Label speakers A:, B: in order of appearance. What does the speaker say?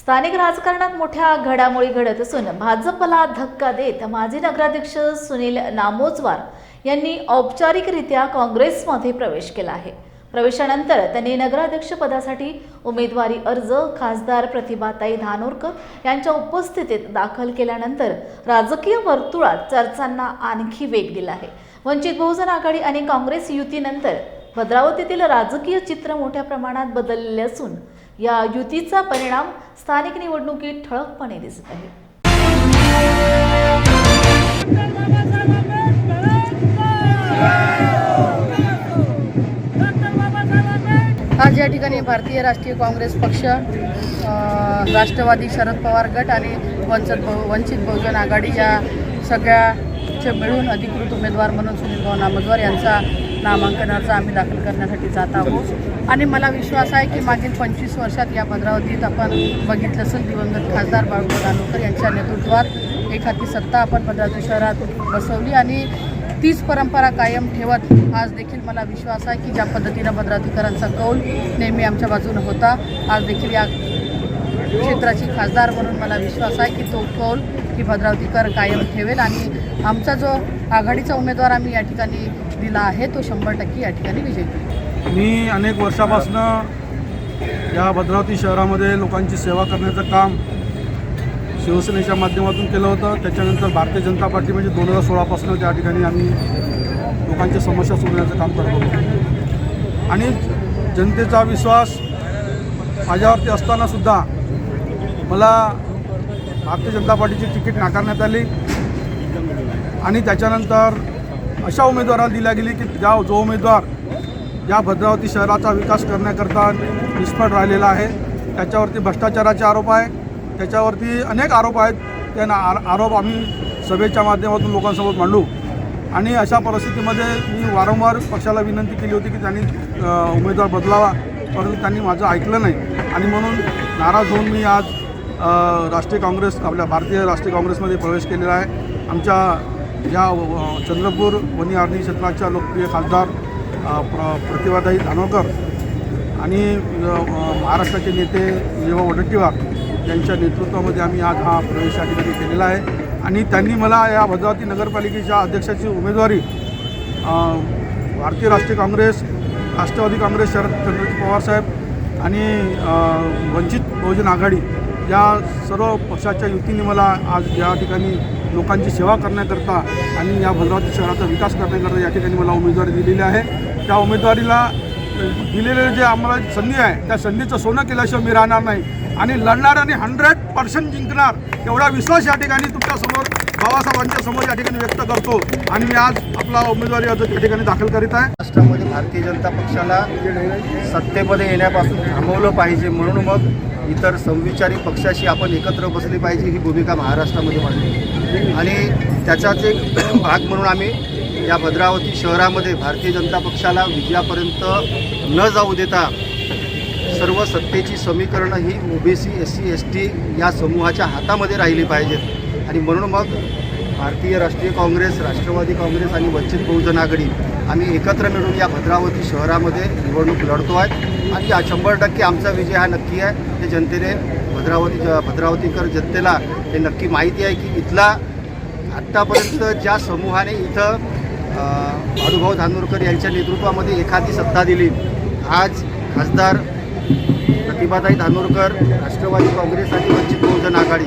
A: स्थानिक राजकारणात मोठ्या घडामोडी घडत असून भाजपला धक्का देत माजी नगराध्यक्ष सुनील नामोजवार यांनी औपचारिकरित्या काँग्रेसमध्ये प्रवेश केला आहे. प्रवेशानंतर त्यांनी नगराध्यक्ष पदासाठी उमेदवारी अर्ज खासदार प्रतिभाताई धानोरकर यांच्या उपस्थितीत दाखल केल्यानंतर राजकीय वर्तुळात चर्चांना आणखी वेग दिला आहे. वंचित बहुजन आघाडी आणि काँग्रेस युतीनंतर भद्रावतीतील राजकीय चित्र मोठ्या प्रमाणात बदलले असून या युतीचा परिणाम स्थानिक निवडणुकीत ठळकपणे दिसत आहे.
B: आज या ठिकाणी भारतीय राष्ट्रीय काँग्रेस पक्ष राष्ट्रवादी शरद पवार गट आणि वंचित बहु वंचित बहुजन आघाडी या सगळ्याचे मिळून अधिकृत उमेदवार म्हणून सुनील भाऊ नामदवार यांचा नामांकन अर्ज आम्ही दाखल करण्यासाठी जात आहोत. आणि मला विश्वास आहे की मागील पंचवीस वर्षात या भद्रावतीत आपण बघितलं असेल दिवंगत खासदार बाळगोपाल दानोकर यांच्या नेतृत्वात एखादी सत्ता आपण भद्रावती शहरात बसवली आणि तीच परंपरा कायम ठेवत आज देखील मला विश्वास आहे की ज्या पद्धतीनं भद्रावतीकरांचा कौल नेहमी आमच्या बाजूनं होता आज देखील या क्षेत्राची खासदार म्हणून मला विश्वास आहे की तो कौल ही भद्रावतीकर कायम ठेवेल. आणि आमचा जो आघाडीचा उमेदवार आम्ही या ठिकाणी दिला आहे तो शंभर टक्के या ठिकाणी विजयी
C: मी अनेक वर्षापासनं या भद्रावती शहरामध्ये लोकांची सेवा करण्याचं काम शिवसेनेच्या माध्यमातून केलं होतं. त्याच्यानंतर भारतीय जनता पार्टी म्हणजे दोन हजार सोळापासून त्या ठिकाणी आम्ही लोकांच्या समस्या सोडवण्याचं काम करत होतो. आणि जनतेचा विश्वास माझ्यावरती असतानासुद्धा मला भारतीय जनता पार्टीची तिकीट नाकारण्यात आली. आणि त्याच्यानंतर अशा उमेदवाराला दिल्या गेली की ज्या जो उमेदवार या भद्रावती शहराचा विकास करण्याकरता निष्फळ राहिलेला आहे त्याच्यावरती भ्रष्टाचाराचे आरोप आहे त्याच्यावरती अनेक आरोप आहेत त्या ना- आरोप आम्ही सभेच्या माध्यमातून लोकांसमोर मांडू. आणि अशा परिस्थितीमध्ये मी वारंवार पक्षाला विनंती केली होती की त्यांनी उमेदवार बदलावा परंतु त्यांनी माझं ऐकलं नाही. आणि म्हणून नाराज होऊन मी आज राष्ट्रीय काँग्रेस आपल्या भारतीय राष्ट्रीय काँग्रेसमध्ये प्रवेश केलेला आहे. आमच्या या चंद्रपूर वनी आर्णी क्षेत्राच्या लोकप्रिय खासदार प्र प्रतिभाताई धानोरकर आणि महाराष्ट्राचे नेते विजयभाऊ वडट्टीवार यांच्या नेतृत्वामध्ये आम्ही आज हा प्रवेश या ठिकाणी केलेला आहे. आणि त्यांनी मला या भद्रावती नगरपालिकेच्या अध्यक्षाची उमेदवारी भारतीय राष्ट्रीय काँग्रेस राष्ट्रवादी काँग्रेस शरद चंद्रजी पवारसाहेब आणि वंचित बहुजन आघाडी या सर्व पक्षाच्या युतीने मला आज या ठिकाणी लोकांची सेवा करण्याकरता आणि या भद्रावती शहराचा विकास करण्याकरता या ठिकाणी मला उमेदवारी दिलेली आहे. त्या उमेदवारीला दिलेले जे आम्हाला संधी आहे त्या संधीचं सोनं केल्याशिवाय मी राहणार नाही. आणि लढणार आणि हंड्रेड पर्सेंट जिंकणार एवढा विश्वास या ठिकाणी तुमच्यासमोर बाबासाहेबांच्या समोर या ठिकाणी व्यक्त करतो. आणि मी आज आपला उमेदवारी अर्ज त्या ठिकाणी दाखल करीत आहे.
D: महाराष्ट्रामध्ये भारतीय जनता पक्षाला सत्तेमध्ये येण्यापासून थांबवलं पाहिजे म्हणून मग इतर समविचारी पक्षाशी आपण एकत्र बसली पाहिजे ही भूमिका महाराष्ट्रामध्ये मांडली. आणि त्याचाच एक भाग म्हणून आम्ही या भद्रावती शहरामध्ये भारतीय जनता पक्षाला विजयापर्यंत न जाऊ देता सर्व सत्तेची समीकरणं ही OBC S C S T या समूहाच्या हातामध्ये राहिली पाहिजेत. आणि म्हणून मग भारतीय राष्ट्रीय काँग्रेस राष्ट्रवादी काँग्रेस आणि वंचित बहुजन आघाडी आम्ही एकत्र मिळून या भद्रावती शहरामध्ये निवडणूक लढतो आहे. आणि या शंभर टक्के आमचा विजय हा नक्की आहे. हे जनतेने भद्रावती भद्रावतीकर जनतेला हे नक्की माहिती आहे की इथला आत्तापर्यंत ज्या समूहाने इथं अ, भानुभाऊ धानोरकर यांच्या नेतृत्वामध्ये एखादी सत्ता दिली आज खासदार प्रतिभाताई धानोरकर राष्ट्रवादी काँग्रेस आणि वंचित बहुजन आघाडी